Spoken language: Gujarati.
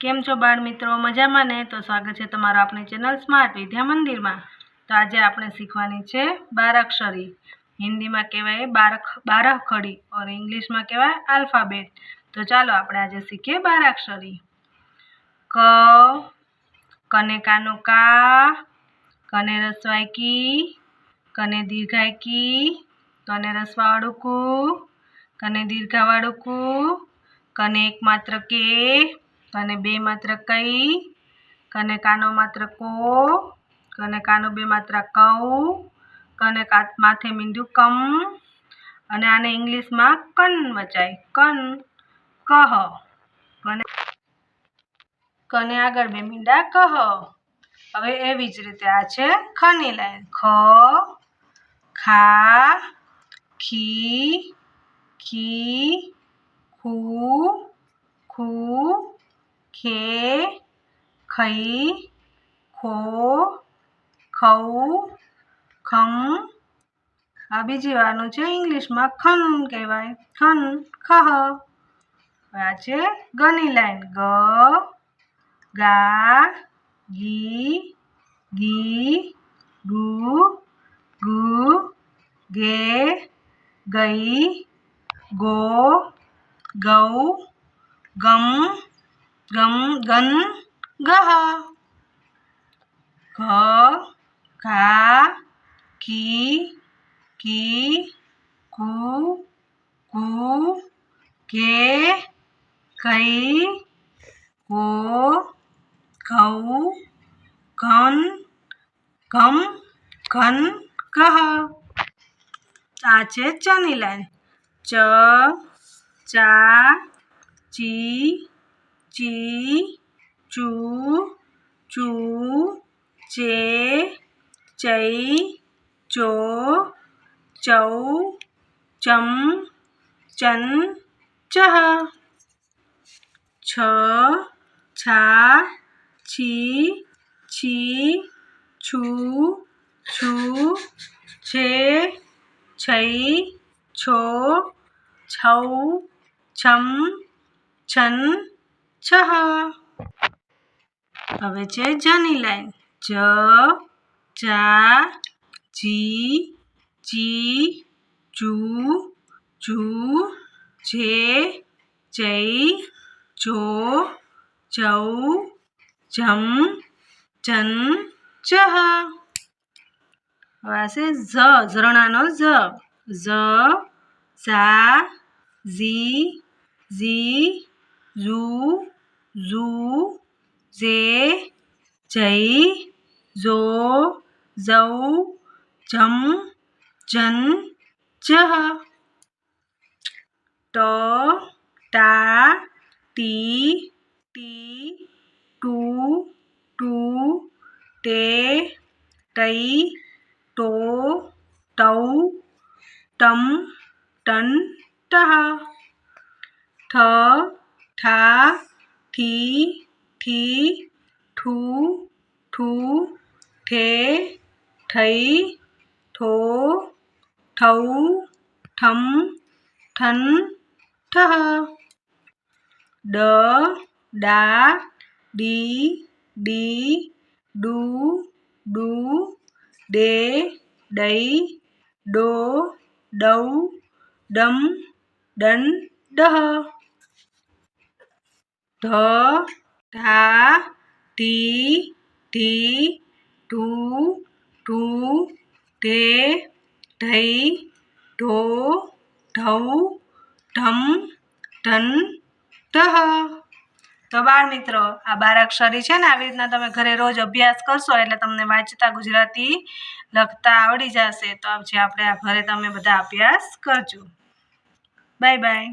કેમ છો બાળ મિત્રો? મજામાં ને? તો સ્વાગત છે તમારું આપણી ચેનલ સ્માર્ટ વિદ્યા મંદિરમાં. તો આજે આપણે શીખવાની છે બારાક્ષરી. હિન્દીમાં કહેવાય બારખ, બારાખડી ઓર ઇંગ્લિશમાં કહેવાય આલ્ફાબેટ. તો ચાલો આપણે આજે શીખીએ બારાક્ષરી. ક, કને કાનો કા, કને રસવાય કી, કને દીર્ઘાય કી, કને રસવાવાળું કુ, કને દીર્ઘાવાળું કુ, કને એક માત્ર કે કને બે માત્ર કઈ, કને કાનો માત્ર કો, કને કાનો બે માત્ર કઉ, કને માથે મીંડું કમ, અને આને ઇંગ્લિશમાં કન વચાય. કન, કહ. કને કને આગળ બે મીંડા કહ. હવે એવી જ રીતે આ છે ખની લાઈન. ખ, ખા, ખી ખી, ખુ ખુ ખે ખઈ, ખો, ખઉ ખમ આ બીજી વારનું છે ઇંગ્લિશમાં ખન કહેવાય. ખન ખહ. આ છે ગની લાઈન. ગ, ગા, ગી ગી, ગુ ગુ, ગે, ગઈ, ગો, ગૌ, ગમ. ગમ ગન ગહ ઘ ઘા કી કી કુ કુ કે કઈ કો ઘઉ ઘન ઘમ ઘન ઘ આ છે ચની લાઈન ચ ચા ચી ચી, ચૂ ચૂ ચે, ચો, ચૌ, ચમ, ચન, ચહ. છ, છા, છી છી, છું છું, છે છઈ છો, છૌ, છમ, છન છહ હવે છે જની લાઈન. જ જા, જી ચી જુ જુ, જે, જઈ, જો ચૌ જમ, જન, ચહ. હવે આ છે ઝ, ઝરણાનો ઝ. ઝ, ઝા, ઝી ઝી ઝૂ ઝૂ, ઝે જઈ ઝો ઝૌ ઝમ જન જહ ટ, ટા, ટી ટી, ટુ ટુ, ટે, ટઈ, ટો ટૌ ટમ, ton, ટહ. ઠ thá thí thí thú thú thế, thấy, thố, thấu, thấm, thân thơ đỡ, đá đi đi đú đú, đế, đấy, đố, đấu, đấm, đấn, đơ. ધ, ઢા, ઢી ઢી, ઢુ ઢુ, ઢે, ઢઈ, ઢો ઢૌ ઢમ, ઢન, ઢહ. તો બાળ મિત્રો, આ બારાક્ષરી છે ને, આવી રીતના તમે ઘરે રોજ અભ્યાસ કરશો એટલે તમને વાંચતા ગુજરાતી લખતા આવડી જશે. તો જે આપણે આ ઘરે તમે બધા અભ્યાસ કરજો. Bye bye.